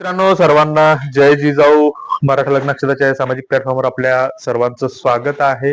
मित्रांनो सर्वांना जय जिजाऊ. मराठा लग्न नक्षत्राच्या सामाजिक प्लॅटफॉर्मवर आपल्या सर्वांचं स्वागत आहे.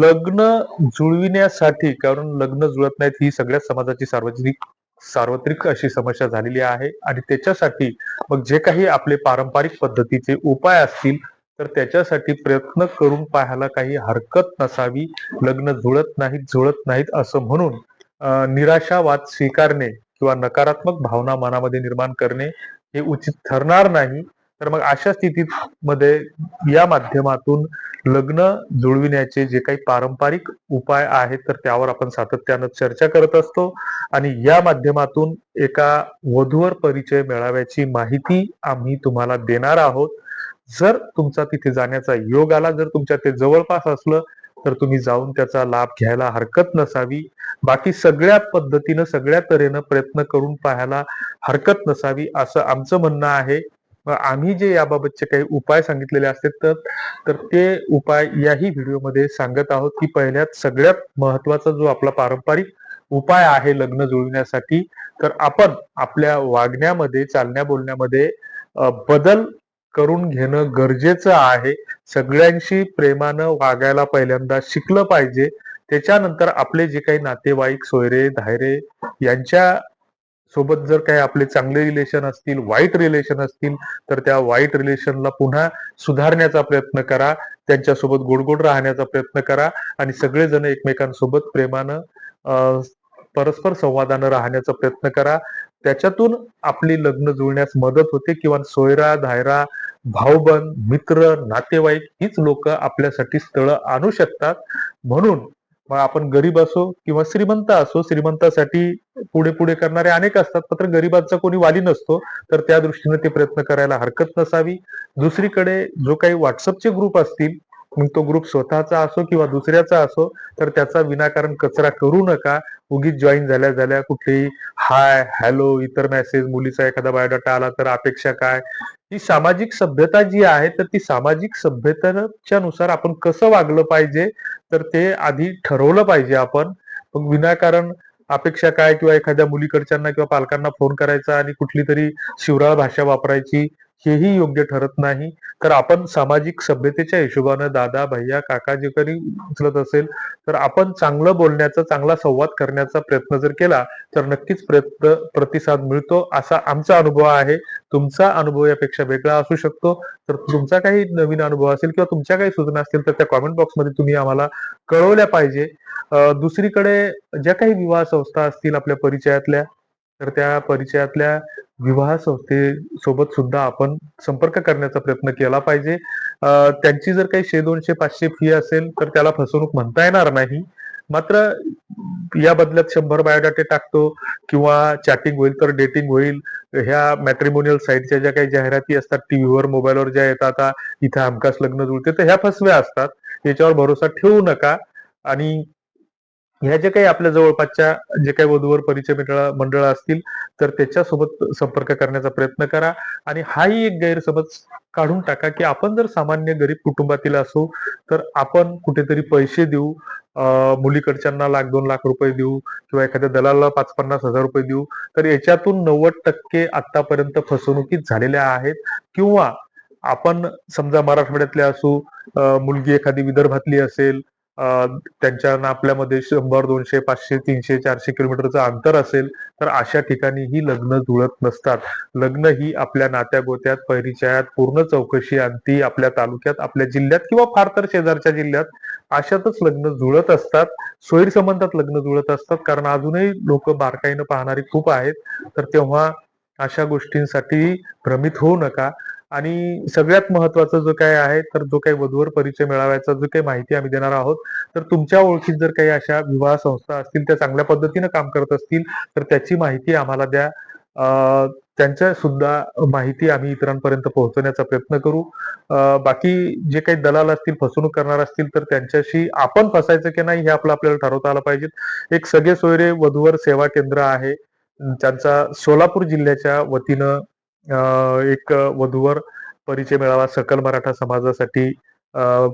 लग्न जुळविण्यासाठी कारण लग्न जुळत नाहीत ही सगळ्या समाजाची सार्वजनिक सार्वत्रिक अशी समस्या झालेली आहे. आणि त्याच्यासाठी मग जे काही आपले पारंपरिक पद्धतीचे उपाय असतील तर त्याच्यासाठी प्रयत्न करून पाहायला काही हरकत नसावी. लग्न जुळत नाहीत जुळत नाहीत असं म्हणून अं, निराशावाद स्वीकारणे किंवा नकारात्मक भावना मनामध्ये निर्माण करणे हे उचित ठरणार नाही तर मग अशा स्थितीत मध्ये या माध्यमातून लग्न जुळविण्याचे जे काही पारंपरिक उपाय आहेत तर त्यावर आपण सातत्यानं चर्चा करत असतो. आणि या माध्यमातून एका वधूवर परिचय मिळाव्याची माहिती आम्ही तुम्हाला देणार आहोत. जर तुमचा तिथे जाण्याचा योग आला जर तुमच्या ते जवळपास असलं तर तुम्ही जाऊन त्याचा लाभ घ्यायला हरकत नसावी. बाकी सगळ्या पद्धतीनं सगळ्या तऱ्हेनं प्रयत्न करून पाहायला हरकत नसावी असं आमचं म्हणणं आहे. आम्ही जे याबाबतचे काही उपाय सांगितलेले असतात तर तर ते उपाय याही व्हिडिओमध्ये सांगत आहोत की पहिल्यात सगळ्यात महत्त्वाचा जो आपला पारंपरिक उपाय आहे लग्न जुळविण्यासाठी तर आपण आपल्या वागण्यामध्ये चालण्या बोलण्यामध्ये बदल करून घेणं गरजेचं आहे. सगळ्यांशी प्रेमानं वागायला पहिल्यांदा शिकलं पाहिजे. त्याच्यानंतर आपले जे काही नातेवाईक सोयरे धायरे यांच्या सोबत जर काही आपले चांगले रिलेशन असतील वाईट रिलेशन असतील तर त्या वाईट रिलेशनला पुन्हा सुधारण्याचा प्रयत्न करा. त्यांच्यासोबत गोडगोड गोड राहण्याचा प्रयत्न करा. आणि सगळेजण एकमेकांसोबत प्रेमानं अं, परस्पर संवादानं राहण्याचा प्रयत्न करा. त्याच्यातून आपली लग्न जुळण्यास मदत होते किंवा सोयरा धायरा भाऊबंद मित्र नातेवाईक हीच लोक आपल्यासाठी स्थळ आणू शकतात. म्हणून मग आपण गरीब असो किंवा श्रीमंत असो श्रीमंतासाठी पुढे पुढे करणारे अनेक असतात मात्र गरिबांचा कोणी वाली नसतो तर त्या दृष्टीने ते प्रयत्न करायला हरकत नसावी. दुसरीकडे जो काही व्हॉट्सअपचे ग्रुप असतील मग तो ग्रुप स्वतःचा असो किंवा दुसऱ्याचा असो तर त्याचा विनाकारण कचरा करू नका. उगीच जॉईन झाल्या झाल्या कुठेही हाय हॅलो इतर मेसेज मुलीचा एखादा बायोडाटा आला तर अपेक्षा काय? ही सामाजिक सभ्यता जी आहे तर ती सामाजिक सभ्यतेच्या नुसार आपण कसं वागलं पाहिजे तर ते आधी ठरवलं पाहिजे आपण. मग विनाकारण अपेक्षा काय? किंवा एखाद्या मुलीकडच्यांना किंवा पालकांना फोन करायचा आणि कुठली तरी शिवराळ भाषा वापरायची हेही योग्य ठरत नाही. तर आपण सामाजिक सभ्यतेच्या हिशोबानं दादा भैया काका जे कधी उचलत असेल तर आपण चांगलं बोलण्याचा चांगला संवाद करण्याचा प्रयत्न जर केला तर नक्कीच प्रयत्न प्रतिसाद मिळतो असा आमचा अनुभव आहे. तुमचा अनुभव यापेक्षा वेगळा असू शकतो. तर तुमचा काही नवीन अनुभव असेल किंवा तुमच्या काही सूचना असतील तर त्या कॉमेंट बॉक्समध्ये तुम्ही आम्हाला कळवल्या पाहिजे. दुसरीकडे ज्या काही विवाह संस्था असतील आपल्या परिचयातल्या तर त्या परिचयातल्या विवाह संस्थेसोबत सुद्धा आपण संपर्क करण्याचा प्रयत्न केला पाहिजे. त्यांची जर काही शे दोनशे पाचशे फी असेल तर त्याला फसवणूक म्हणता येणार नाही. मात्र या बदल्यात शंभर बायोडाटे टाकतो किंवा चॅटिंग होईल तर डेटिंग होईल. ह्या मॅट्रिमोनियल साईटच्या ज्या काही जाहिराती असतात टीव्हीवर मोबाईलवर ज्या येतात आता इथं हमखास लग्न जुळते तर ह्या फसव्या असतात. याच्यावर भरोसा ठेवू नका. आणि ह्या जे काही आपल्या जवळपासच्या जे काही वधूवर परिचय मंडळ मंडळ असतील तर त्याच्यासोबत संपर्क करण्याचा प्रयत्न करा. आणि हाही एक गैरसमज काढून टाका की आपण जर सामान्य गरीब कुटुंबातील असू तर आपण कुठेतरी पैसे देऊ मुलीकडच्यांना लाख दोन लाख रुपये देऊ किंवा एखाद्या दलाला पाच पन्नास हजार रुपये देऊ तर याच्यातून नव्वद टक्के आतापर्यंत फसवणुकीत झालेल्या आहेत. किंवा आपण समजा मराठवाड्यातले असू मुलगी एखादी विदर्भातली असेल अं, त्यांच्या आपल्यामध्ये शंभर दोनशे पाचशे तीनशे चारशे किलोमीटरचं अंतर असेल तर अशा ठिकाणी ही लग्न जुळत नसतात. लग्न ही आपल्या नात्या गोत्यात परिचयात पूर्ण चौकशी अंती आपल्या तालुक्यात आपल्या जिल्ह्यात किंवा फार तर शेजारच्या जिल्ह्यात अशातच लग्न जुळत असतात. सोयीसंबंधात लग्न जुळत असतात कारण अजूनही लोक बारकाईनं पाहणारी खूप आहेत. तर तेव्हा अशा गोष्टींसाठी भ्रमित होऊ नका. आणि सगळ्यात महत्वाचं जो काय आहे तर जो काही वधूवर परिचय मिळावायचा जो काही माहिती आम्ही देणार आहोत तर तुमच्या ओळखीत जर काही अशा विवाह संस्था असतील त्या चांगल्या पद्धतीनं काम करत असतील तर त्याची माहिती आम्हाला द्या. त्यांच्या सुद्धा माहिती आम्ही इतरांपर्यंत पोहोचवण्याचा प्रयत्न करू. बाकी जे काही दलाल असतील फसवणूक करणार असतील तर त्यांच्याशी आपण फसायचं की नाही हे आपलं आपल्याला ठरवता आलं पाहिजे एक सगळे सोयरे वधूवर सेवा केंद्र आहे. त्यांचा सोलापूर जिल्ह्याच्या वतीनं एक वधूवर परिचय मिळावा सकल मराठा समाजासाठी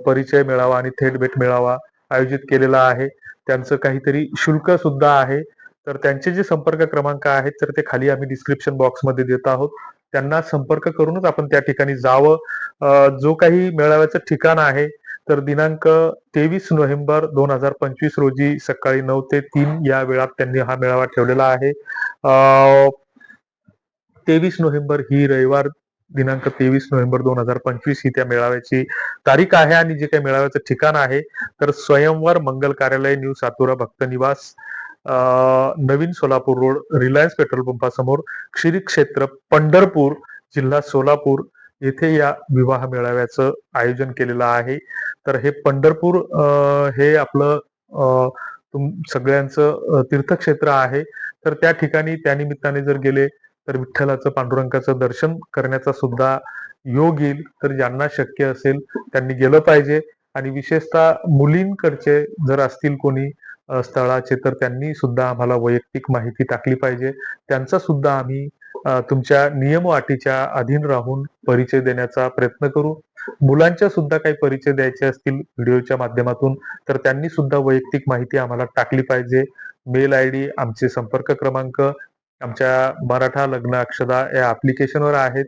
परिचय मिळावा आणि थेट भेट मिळावा आयोजित केलेला आहे. त्यांचं काहीतरी शुल्क सुद्धा आहे. तर त्यांचे जे संपर्क क्रमांक आहेत तर ते खाली आम्ही डिस्क्रिप्शन बॉक्समध्ये देत आहोत. त्यांना संपर्क करूनच आपण त्या ठिकाणी जावं. जो काही मेळाव्याचं ठिकाण आहे तर दिनांक तेवीस नोव्हेंबर दोन हजार पंचवीस रोजी सकाळी नऊ ते तीन या वेळात त्यांनी हा मेळावा ठेवलेला आहे. तेवीस नोव्हेंबर ही रविवार दिनांक तेवीस नोव्हेंबर दोन हजार पंचवीस ही त्या मेळाव्याची तारीख आहे आणि जे काही मेळाव्याचं ठिकाण आहे तर स्वयंवर मंगल कार्यालय न्यू सातुरा भक्त निवास नवीन सोलापूर रोड रिलायन्स पेट्रोल पंपासमोर श्री क्षेत्र पंढरपूर जिल्हा सोलापूर येथे या विवाह मेळाव्याचं आयोजन केलेलं आहे. तर हे पंढरपूर हे आपलं तुम सगळ्यांचं तीर्थक्षेत्र आहे. तर त्या ठिकाणी त्या निमित्ताने जर गेले तर विठ्ठलाचं पांडुरंगाचं दर्शन करण्याचा सुद्धा योग येईल. तर ज्यांना शक्य असेल त्यांनी गेलं पाहिजे. आणि विशेषतः मुलींकडचे जर असतील कोणी स्थळाचे तर त्यांनी सुद्धा आम्हाला वैयक्तिक माहिती टाकली पाहिजे. त्यांचा सुद्धा आम्ही तुमच्या नियम अटीच्या अधीन राहून परिचय देण्याचा प्रयत्न करू. मुलांच्या सुद्धा काही परिचय द्यायचे असतील व्हिडिओच्या माध्यमातून तर त्यांनी सुद्धा वैयक्तिक माहिती आम्हाला टाकली पाहिजे. मेल आय डी आमचे संपर्क क्रमांक आमच्या मराठा लग्न अक्षदा या ऍप्लिकेशनवर आहेत.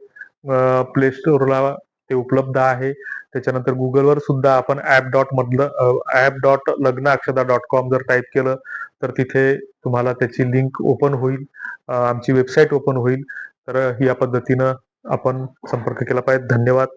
प्ले स्टोअरला ते उपलब्ध आहे. त्याच्यानंतर गुगलवर सुद्धा आपण ऍप डॉट मधलं ऍप डॉट लग्न अक्षदा डॉट कॉम जर टाईप केलं तर तिथे तुम्हाला त्याची लिंक ओपन होईल. आमची वेबसाईट ओपन होईल. तर या पद्धतीनं आपण संपर्क केला पाहिजे. धन्यवाद.